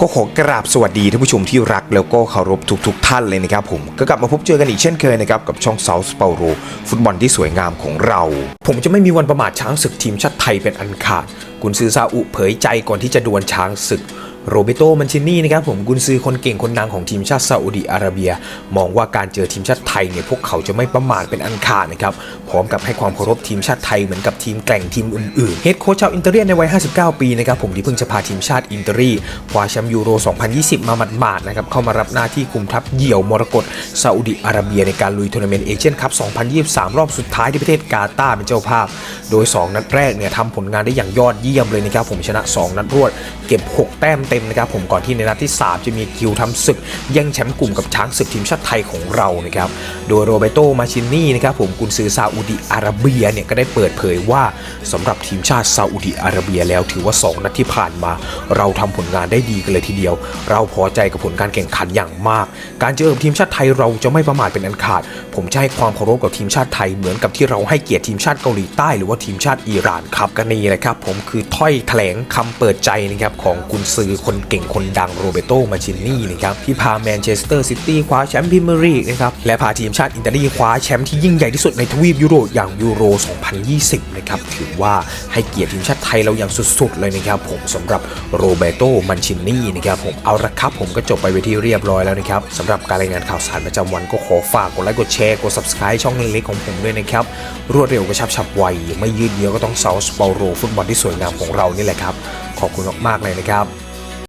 ก็ขอกราบสวัสดีท่านผู้ชมที่รักแล้วก็เคารพทุกๆทท่านเลยนะครับผมก็กลับมาพบเจอกันอีกเช่นเคยนะครับกับช่องเซาส์เปาโรฟุตบอลที่สวยงามของเรา ผมจะไม่มีวันประมาทช้างศึกทีมชาติไทยเป็นอันขาด กุนซือซาอุเผยใจก่อนที่จะดวลช้างศึก โรเบโตมันชินี่นะครับผมกุนซือคนเก่งคนดังของทีมชาติซาอุดิอาระเบีย มองว่าการเจอทีมชาติไทยเนี่ยพวกเขาจะไม่ประมาทเป็นอันขาดนะครับพร้อมกับให้ความเคารพทีมชาติไทยเหมือนกับทีมแกร่งทีมอื่นๆเฮดโค้ชชาวอินเตอร์เรียนในวัย 59 ปีนะครับผมที่เพิ่งจะพาทีมชาติอินเตอรีคว้าแชมป์ยูโร 2020 มาหมาดๆนะครับเข้ามารับหน้าที่คุมทัพเหยี่ยวมรกตซาอุดิอาระเบียในการลุยทัวร์นาเมนต์เอเชียนคัพ 2023 รอบสุดท้ายที่ประเทศกาตาร์เป็นเจ้าภาพ โดย 2 นัดแรกเนี่ยทำผลงานได้อย่างยอดเยี่ยมเลยนะครับผมชนะ 2 นัดรวด เก็บ 6 แต้มต็มนะครับผมก่อนที่ในนัดที่ 3 จะมีคิวทำศึกแย่งแชมป์กลุ่มกับช้างศึกทีมชาติไทยของเรานะครับโดยโรเบโตมาชินี่นะครับผมกุนซือซาอุดิอาระเบียเนี่ยก็ได้เปิดเผยว่าสำหรับทีมชาติซาอุดิอาระเบียแล้วถือว่า 2 นัดที่ผ่านมา เราทำผลงานได้ดีกันเลยทีเดียว เราพอใจกับผลการแข่งขันอย่างมาก การเจอกับทีมชาติไทยเราจะไม่ประมาทเป็นอันขาด ผมจะให้ความเคารพกับทีมชาติไทยเหมือนกับที่เราให้เกียรติทีมชาติเกาหลีใต้หรือว่าทีมชาติอิหร่านครับก็นี่แหละครับผมคือถ้อยแถลงคำเปิดใจนะครับของกุนซือคนเก่งคนดังโรเบโตมาชินนี่นะครับที่พาแมนเชสเตอร์ซิตี้คว้าแชมป์พรีเมียร์ลีกนะครับและพาทีมชาติอิตาลีคว้าแชมป์ที่ยิ่งใหญ่ที่สุดในทวีปยุโรปอย่างยูโร 2020 นะครับถือว่าให้เกียรติทีมชาติไทยเราอย่างสุดๆ เลยนะครับผมสำหรับโรเบโตมันชินนี่นะครับผมเอาละครับผมก็จบไปไปนที่เรียบร้อยแล้วนะครับสำหรับการรายงานข่าวสารประจำวันก็ขอฝากกดไลค์กดแชร์กด subscribe ช่องเล็กๆของผมด้วยนะครับรวดเร็วกระชับฉับไวไม่ยืดเยื้อก็ต้องเซาสเปาโรฟุตบอลที่สวยงามของเรานี่แหละครับขอบคุณมากๆเลยนะครับ